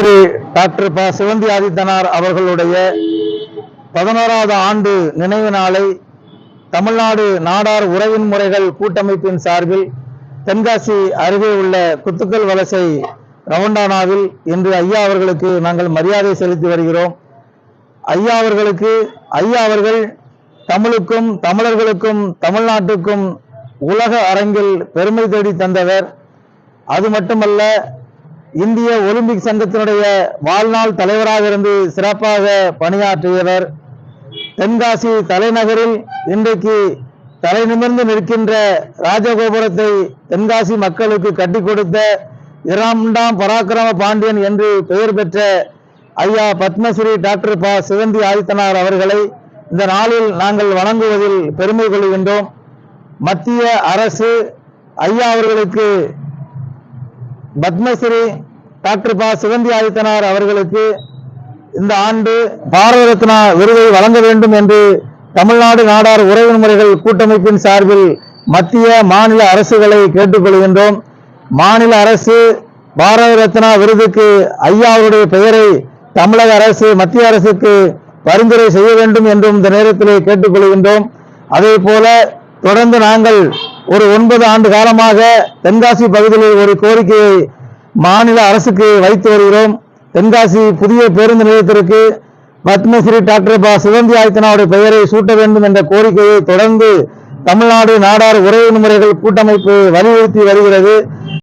Doctor ப. சிவந்தி ஆதித்தனார் அவர்களுடைய பதினோராவது ஆண்டு நினைவு நாளை தமிழ்நாடு நாடார் உறவின் முறைகள் கூட்டமைப்பின் சார்பில் தென்காசி அருகே உள்ள குத்துக்கல் வலசை ரவுண்டானாவில் இன்று ஐயா அவர்களுக்கு நாங்கள் மரியாதை செலுத்தி வருகிறோம். ஐயா அவர்களுக்கு ஐயா அவர்கள் தமிழுக்கும் தமிழர்களுக்கும் தமிழ்நாட்டுக்கும் உலக அரங்கில் பெருமை தேடி தந்தவர். அது மட்டுமல்ல இந்திய ஒலிம்பிக் சங்கத்தினுடைய வாழ்நாள் தலைவராக இருந்து சிறப்பாக பணியாற்றியவர் தென்காசி தலைநகரில் இன்றைக்கு தலை நிமிர்ந்து நிற்கின்ற ராஜகோபுரத்தை தென்காசி மக்களுக்கு கட்டி கொடுத்த இரண்டாம் பராக்கிரம பாண்டியன் என்று பெயர் பெற்ற ஐயா பத்மஸ்ரீ டாக்டர் ப. சிவந்தி ஆதித்தனார் அவர்களை இந்த நாளில் நாங்கள் வணங்குவதில் பெருமை கொள்கின்றோம். மத்திய அரசு ஐயா அவர்களுக்கு பத்மஸ்ரீ டாக்டர் பா. சிவந்தி ஆதித்தனார் அவர்களுக்கு இந்த ஆண்டு பாரத ரத்னா விருதை வழங்க வேண்டும் என்று தமிழ்நாடு நாடார் உறவின் முறைகள் கூட்டமைப்பின் சார்பில் மத்திய மாநில அரசுகளை கேட்டுக்கொள்கின்றோம். மாநில அரசு பாரத ரத்னா விருதுக்கு ஐயா அவருடைய பெயரை தமிழக அரசு மத்திய அரசுக்கு பரிந்துரை செய்ய வேண்டும் என்றும் இந்த நேரத்திலே கேட்டுக்கொள்கின்றோம். அதே போல தொடர்ந்து நாங்கள் ஒரு ஒன்பது ஆண்டு காலமாக தென்காசி பகுதியில் ஒரு கோரிக்கையை மாநில அரசுக்கு வைத்து வருகிறோம். தென்காசி புதிய பேருந்து நிலையத்திற்கு பத்மஸ்ரீ டாக்டர் பா. சிவந்தி ஆதித்தனாவுடைய பெயரை சூட்ட வேண்டும் என்ற கோரிக்கையை தொடர்ந்து தமிழ்நாடு நாடார் உறவு முறைகள் கூட்டமைப்பு வலியுறுத்தி வருகிறது.